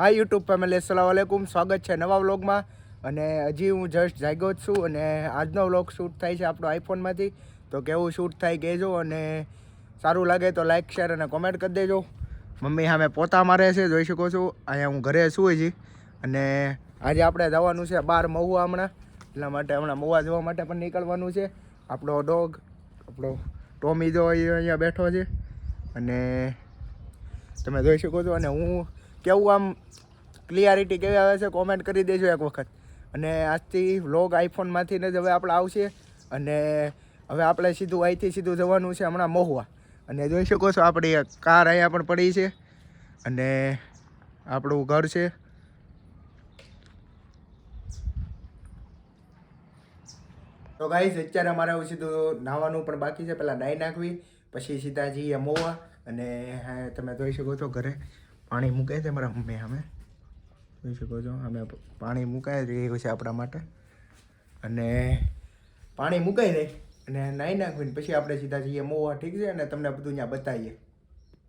હા YouTube family, અસલામ વાલેકુમ સ્વાગત છે નવા વ્લોગમાં. અને હજી હું જસ્ટ જાગ્યો જ છું અને આજનો વ્લોગ શૂટ થાય છે આપણો આઈફોનમાંથી. તો કેવું શૂટ થાય કહેજો અને સારું લાગે તો લાઇક શેર અને કોમેન્ટ કરી દેજો. મમ્મી સામે પોતા મારે છે, જોઈ શકો છો. અહીંયા હું ઘરે છું હજી. અને આજે આપણે જવાનું છે બહાર મહુવા હમણાં. એટલા માટે હમણાં મહુવા જવા માટે પણ નીકળવાનું છે. આપણો ડોગ, આપણો ટોમી જો અહીંયા બેઠો છે. અને તમે જોઈ શકો છો અને હું કેવું આમ ક્લિયરિટી કેવી આવે છે કોમેન્ટ કરી દેજો એક વખત. અને આજથી વ્લોગ આઈફોનમાંથી જ હવે આપણે આવશે. અને હવે આપણે સીધું અહીંથી સીધું જવાનું છે હમણાં મહુવા. અને જોઈ શકો છો આપણી કાર અહીંયા પણ પડી છે. અને આપણું ઘર છે. તો ગાઈઝ અત્યારે અમારે સીધું નાહવાનું પણ બાકી છે. પહેલાં નાહી નાખવી, પછી સીધા જઈએ મોવા અને તમે જોઈ શકો છો ઘરે. પાણી મૂકે છે મારા મમ્મી અમે જોઈ શકો છો, અમે પાણી મુકાઈ રહ્યું છે આપણા માટે. અને પાણી મુકાઈ દે અને નાહી નાખવીને પછી આપણે સીધા જઈએ મોવા, ઠીક છે? અને તમને બધું ત્યાં બતાવીએ.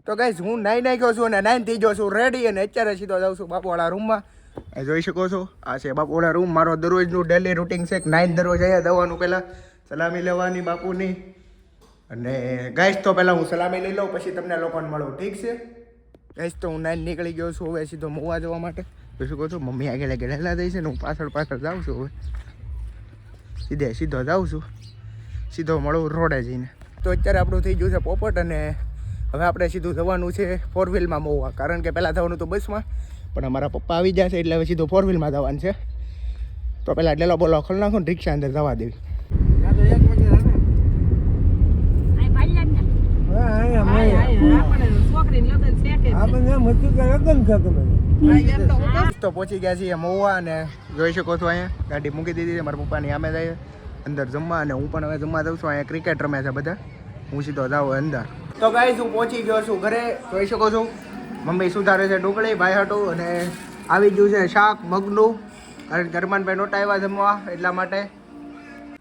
તો ગાઈઝ હું નાહી નાખ્યો છું અને નાહીને થઈ ગયો છું રેડી અને અત્યારે સીધો જાઉં છું બાપુવાળા રૂમમાં એ જોઈ શકો છો, આ છે બાપુવાળા રૂમ મારો દરરોજનું ડેલી રૂટિન છે નાઈન દરરોજ અહીંયા દવાનું પહેલાં સલામી લેવાની બાપુની. અને ગાઈસ તો પહેલાં હું સલામી લઈ લઉં, પછી તમને લોકોને મળું, ઠીક છે? ગાઈસ તો હું નાઈન નીકળી ગયો છું હવે સીધો મોવા જવા માટે. તો શું કહું છો મમ્મી આગળ આગળ હેલા થઈ છે ને હું પાછળ પાછળ જાઉં છું હવે. સીધે સીધો જાઉં છું. સીધો મળું રોડે જઈને. તો અત્યારે આપણું થઈ ગયું છે પોપટ અને હવે આપણે સીધું જવાનું છે ફોર વ્હીલમાં મોવા. કારણ કે પહેલાં જવાનું તો બસમાં પણ અમારા પપ્પા આવી જશે એટલે હવે સીધું ફોર વ્હીલમાં જવાનું છે. તો પહેલાં ડેલો બોલો ખોલ નાખો ને રિક્ષા અંદર જવા દેવી. હા ભાલ્યા કે છે. તો પહોંચી ગયા છીએ મહુવા અને જોઈ શકો છો અહીંયા. ગાડી મૂકી દીધી છે મારા પપ્પાની આમે જાય અંદર જમવા અને હું પણ હવે જમવા જાઉં છું. અહીંયા ક્રિકેટ રમે છે બધા. હું સીધો જાઉં અંદર. તો ગાઈસ હું પહોંચી ગયો છું ઘરે. જોઈ શકો છો. મમ્મી સુધારે છે ઢોકળી ભાઈ હાટું અને આવી ગયું છે શાક મગનું. કારણ કે હરમાનભાઈ નહોતા આવ્યા જમવા એટલા માટે.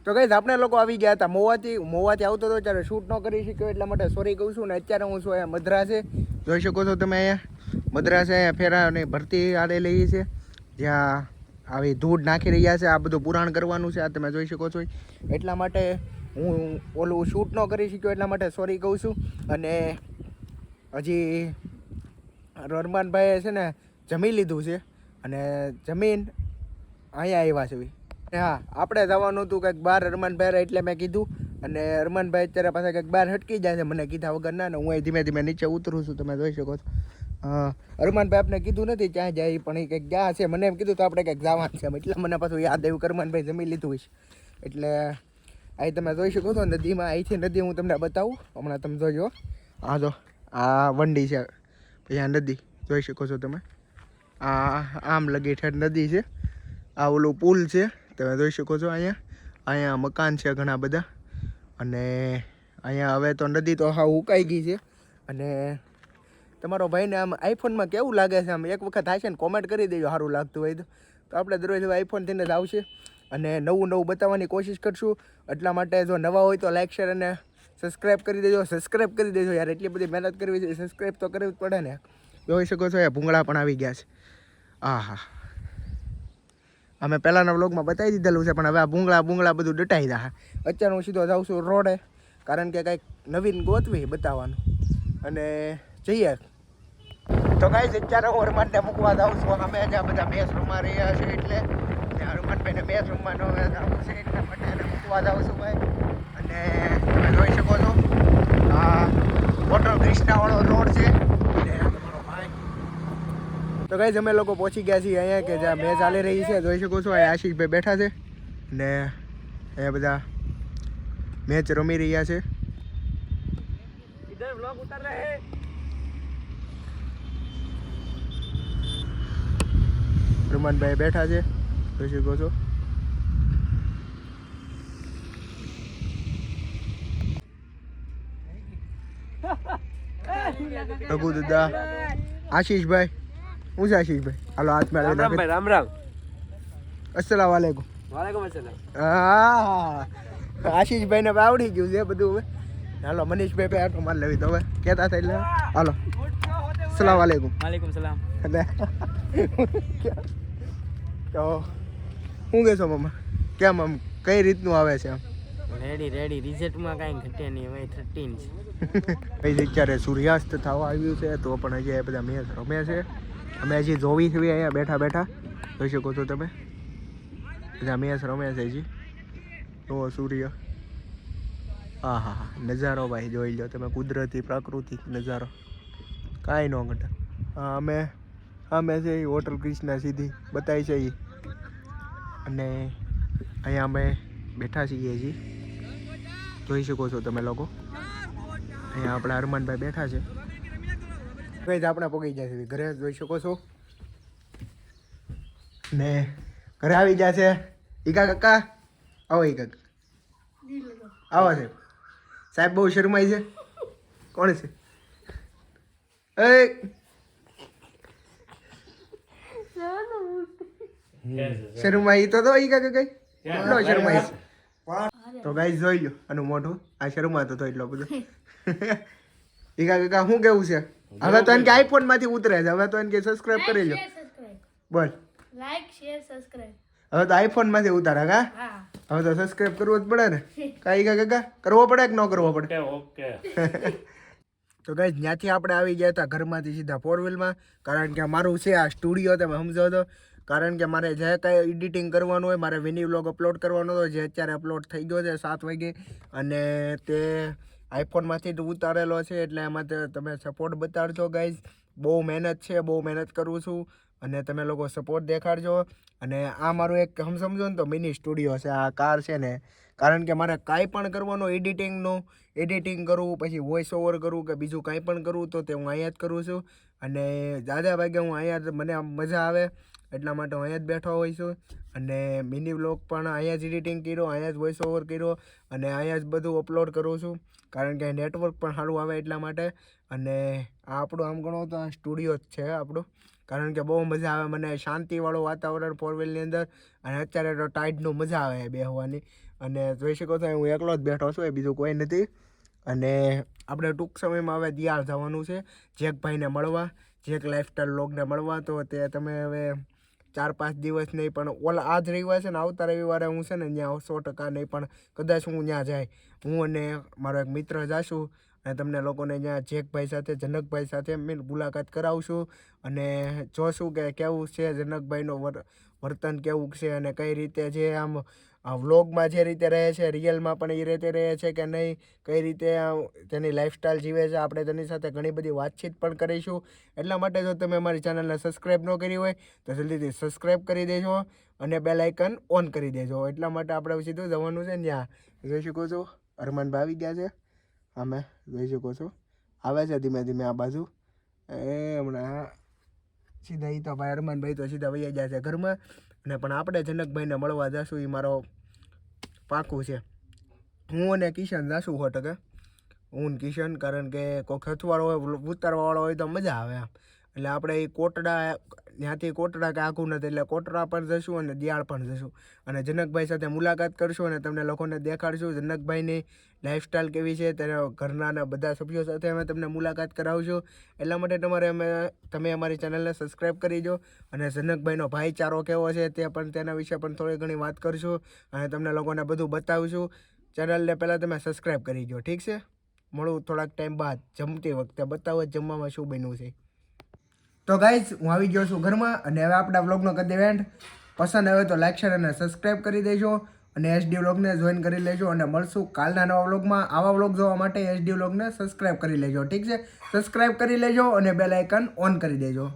તો કઈ આપણે લોકો આવી ગયા હતા મોવાથી. મોવાથી આવતો હતો ત્યારે શૂટ ન કરી શક્યો એટલા માટે સોરી કહું છું ને, અત્યારે હું છું અહીંયા મદ્રાસે. જોઈ શકો છો તમે અહીંયા. મદ્રાસે અહીંયા ફેરાની ભરતી આડેલી છે. જ્યાં આવી ધૂળ નાખી રહ્યા છે. આ બધું પુરાણ કરવાનું છે, આ તમે જોઈ શકો છો. એટલા માટે હું ઓલું શૂટ ન કરી શક્યો એટલા માટે સોરી કહું છું. અને હજી રરમાનભાઈએ છે ને જમી લીધું છે. અને જમીન અહીંયા આવ્યા છે. ભઈ. હા, આપણે જવાનું હતું કંઈક બહાર હરમાનભાઈ એટલે મેં કીધું. અને હરમાનભાઈ અત્યારે પાછા કંઈક બાર હટકી જાય છે. મને કીધા વગર ના, ને હું અહીં ધીમે ધીમે નીચે ઉતરું છું, તમે જોઈ શકો છો. હા હરમાનભાઈ આપણે કીધું નથી ક્યાં જાય પણ એ કંઈક ગયા છે. મને એમ કીધું તો આપણે કંઈક જવાનું છે એટલે મને પાછું યાદ આવ્યું કે હરમાનભાઈ જમી લીધું છે. એટલે અહીં તમે જોઈ શકો છો, નદીમાં અહીંથી નદી હું તમને બતાવું. હમણાં તમે જોજો. આ જો, આ વંડી છે. પછી આ નદી, જોઈ શકો છો તમે. આ આમ લગી ઠેઠ નદી છે. આ ઓલું પુલ છે. તમે જોઈ શકો છો અહીંયા. અહીંયા મકાન છે ઘણા બધા. અને અહીંયા હવે તો નદી તો હા ઉકાઈ ગઈ છે. અને તમારો ભાઈને આમ આઈફોનમાં કેવું લાગે છે આમ? એક વખત થાય છે ને કોમેન્ટ કરી દેજો, સારું લાગતું હોય તો. આપણે દરરોજ આઈફોન આઈફોનથી જ આવશે. અને નવું નવું બતાવવાની કોશિશ કરશું. એટલા માટે જો નવા હોય તો લાઇક શેર અને સબસ્ક્રાઈબ કરી દેજો. સબસ્ક્રાઈબ કરી દેજો યાર, એટલી બધી મહેનત કરવી છે. સબસ્ક્રાઈબ તો કરવી જ પડે ને. જોઈ શકો છો એ ભૂંગળા પણ આવી ગયા છે. આ હા અમે પહેલાંના વ્લોગમાં બતાવી દીધેલું છે, પણ હવે આ ભૂંગળા ભૂંગળા બધું ડટાઈ રહ્યા અત્યારે હું સીધો જાઉં છું રોડે, કારણ કે કંઈક નવીન ગોતવી બતાવવાનું. અને જઈએ. તો ગાઈઝ અત્યારે હું હનુમાનને મૂકવા જાઉં છું. અમે જ્યાં બધા મેસ રૂમમાં રહ્યા છે એટલે હનુમાનભાઈને મેસ રૂમમાં ન જાઉં છે એટલા માટે એને મૂકવા જાઉં છું ભાઈ. અને તમે જોઈ શકો છો, આ વોટર ક્રિષ્નાવાળો રોડ છે. તો કઈ અમે લોકો પહોંચી ગયા છીએ અહીંયા કે જ્યાં મેચ ચાલી રહી છે જોઈ શકો છો અહીંયા આશિષભાઈ બેઠા છે ને અહીંયા બધા મેચ રમી રહ્યા છે રમનભાઈ બેઠા છે જોઈ શકો છો રઘુ દાદા આશીષભાઈ હું છે આશીષભાઈ હાલો હાથ મેળવી રામ રામ ભાઈ રામ રામ અસલામ વાલેકુમ વાલેકુમ અસલામ હા આશીષભાઈ ને આવડી ગયું છે બધું હવે। હાલો મનીષભાઈ ભાઈ આટો માર લેવી તો હવે। કેતા થઈ લે હાલો અસલામ વાલેકુમ। વાલેકુમ સલામ। તો શું કહેશો મમ્મા કેમ આમ કઈ રીતનું આવે છે આમ? રેડી રેડી રિઝલ્ટમાં કાંઈ ઘટે નહીં હવે થર્ટીન છે. પછી અત્યારે સૂર્યાસ્ત થવા આવ્યું છે તો પણ હજી બધા મેચ રમે છે. અમે હજી જોવી છીએ અહીંયા બેઠા બેઠા. જોઈ શકો છો તમે. બધા મેચ રમે છે હજી. તો સૂર્ય. હા હા હા નજારો ભાઈ જોઈ લો તમે, કુદરતી, પ્રાકૃતિક નજારો. કાંઈ ન ઘટે. હા, અમે અમે છે હોટલ ક્રિષ્ના સીધી, બતાવી છે એ. અને અહીંયા અમે બેઠા છીએ હજી. જોઈ શકો છો તમે લોકો. અહીંયા આપણા હરમાનભાઈ બેઠા છે. કઈ આપણે પગી છે ઘરે જોઈ શકો છો. ને ઘરે આવી જશે છે. ઈકા કાકા? આવો ઈકા કાકા. આવો સાહેબ સાહેબ બહુ શરમાય છે. કોણ છે? એ શરમાઈ તો તો ઈકા કાકા કેટલો શરમાય તો ગાઈ જોઈ લો આનું મોઢું. આ શરમાતો તો એટલો બધો. ઈકા કાકા શું કેવું છે? હવે તો એને કે આઈફોનમાંથી ઉતરે છે. હવે તો એને કે સબસ્ક્રાઇબ કરી લો બોલ. લાઈક શેર સબસ્ક્રાઇબ હવે તો આઈફોનમાંથી ઉતારા કા? હા. હવે તો સબસ્ક્રાઇબ કરવો જ પડે ને. કાંઈ કા કાકા કરવો પડે કે ન કરવો પડે? ઓકે તો ગઈ ત્યાંથી આપણે આવી ગયા હતા ઘરમાંથી સીધા ફોર વ્હીલમાં કારણ કે મારું છે આ સ્ટુડિયો તમે સમજો તો. કારણ કે મારે જે કાંઈ એડિટિંગ કરવાનું હોય મારે વિની વ્લોગ અપલોડ કરવાનો હતો જે અત્યારે અપલોડ થઈ ગયો છે સાત વાગે. અને તે આઈફોનમાંથી જ ઉતારેલો છે, એટલે એમાં તમે સપોર્ટ બતાડજો ગાઈઝ બહુ મહેનત છે, બહુ મહેનત કરું છું. અને તમે લોકો સપોર્ટ દેખાડજો. અને આ મારું એક, હમ સમજો ને તો મિની સ્ટુડિયો છે, આ કાર છે ને. કારણ કે મારે કાંઈ પણ કરવાનું એડિટિંગનું એડિટિંગ કરવું પછી વોઇસ ઓવર કરવું કે બીજું કાંઈ પણ કરવું તો તે હું અહીંયા જ કરું છું. અને દાદા ભાગે હું અહીંયા જ, મને મજા આવે, એટલા માટે હું અહીંયા જ બેઠો હોઈ છું. અને મિની વ્લોગ પણ અહીંયા જ એડિટિંગ કર્યો, અહીંયા જ વોઇસ ઓવર કર્યો અને અહીંયા જ બધું અપલોડ કરું છું. કારણ કે નેટવર્ક પણ સારું આવે એટલા માટે. અને આ આપણું આમ ગણો તો આ સ્ટુડિયો જ છે આપણું. કારણ કે બહુ મજા આવે મને શાંતિવાળું વાતાવરણ ફોર વ્હીલની અંદર. અને અત્યારે તો ટાઈડનું મજા આવે બેહવાની. અને જોઈ શકો છો, હું એકલો જ બેઠો છું, એ બીજું કોઈ નથી. અને આપણે ટૂંક સમયમાં હવે દિયાળ જવાનું છે, જેકભાઈને મળવા, જેક લાઇફસ્ટાઈલ લોગને મળવા, તો તે તમે હવે ચાર પાંચ દિવસ નહીં, પણ ઓલા આજ રવિવાર છે ને, આવતા રવિવારે હું છે ને ત્યાં સો ટકા નહીં, પણ કદાચ હું ત્યાં જાય. હું અને મારો એક મિત્ર જાશું અને તમને લોકોને ત્યાં જેકભાઈ સાથે, જનકભાઈ સાથે મેં મુલાકાત કરાવશું અને જોશું કે કેવું છે જનકભાઈનું વર, વર્તન કેવું છે અને કઈ રીતે જે આમ વ્લોગમાં જે રીતે રહે છે, રિયલમાં પણ એ રીતે રહે છે કે નહીં, કઈ રીતે આ તેની લાઈફસ્ટાઈલ જીવે છે, આપણે તેની સાથે ઘણી બધી વાતચીત પણ કરીશું. એટલા માટે જો તમે અમારી ચેનલને સબસ્ક્રાઈબ ન કરી હોય, તો જલ્દીથી સબસ્ક્રાઈબ કરી દેજો અને બેલ આઇકન ઓન કરી દેજો. એટલા માટે આપણે સીધું જવાનું છે ત્યાં જોઈ શકો છો, અરમાન ભાવી ગયા છે. અમે જોઈ શકો છો. આવે છે ધીમે ધીમે આ બાજુ. એ હમણાં સીધા ઈ તો ભાઈ અરમાનભાઈ તો સીધા વૈયા ગયા છે ઘરમાં. અને પણ આપણે જનકભાઈને મળવા જશું, એ મારો પાકું છે. હું અને કિશન જશું હોટ કે હું કિશન, કારણ કે કોઈક ખથવાળો હોય, ઉતારવાવાળો હોય તો મજા આવે આમ એટલે આપણે એ કોટડા, ત્યાંથી કોટડા કે આખું નથી, એટલે કોટડા પણ જશું અને દિયાળ પણ જશું. અને જનકભાઈ સાથે મુલાકાત કરશું અને તમને લોકોને દેખાડશું. જનકભાઈની લાઈફસ્ટાઈલ કેવી છે, તેના ઘરના બધા સભ્યો સાથે અમે તમને મુલાકાત કરાવશું. એટલા માટે તમારે અમે, તમે અમારી ચેનલને સબસ્ક્રાઈબ કરી દો. અને જનકભાઈનો ભાઈચારો કેવો છે તે પણ, તેના વિશે પણ થોડી ઘણી વાત કરશું. અને તમને લોકોને બધું બતાવશું. ચેનલને પહેલાં તમે સબસ્ક્રાઈબ કરી દો. ઠીક છે? મળું થોડાક ટાઈમ બાદ. જમતી વખતે બતાવો જમવામાં શું બન્યું છે. તો ગાઈઝ, હું આવી ગયો છું ઘરમાં અને હવે આપણા વ્લોગનો કરી દેવા પસંદ આવે તો લાઈક શેર અને સબસ્ક્રાઈબ કરી દેજો અને એચડી વ્લોગને જોઈન કરી લેજો અને મળશું કાલના નવા વ્લોગમાં. આવા વ્લોગ જોવા માટે એચડી વ્લોગને સબસ્ક્રાઈબ કરી લેજો, ઠીક છે? સબસ્ક્રાઈબ કરી લેજો અને બેલ આઇકન ઓન કરી દેજો.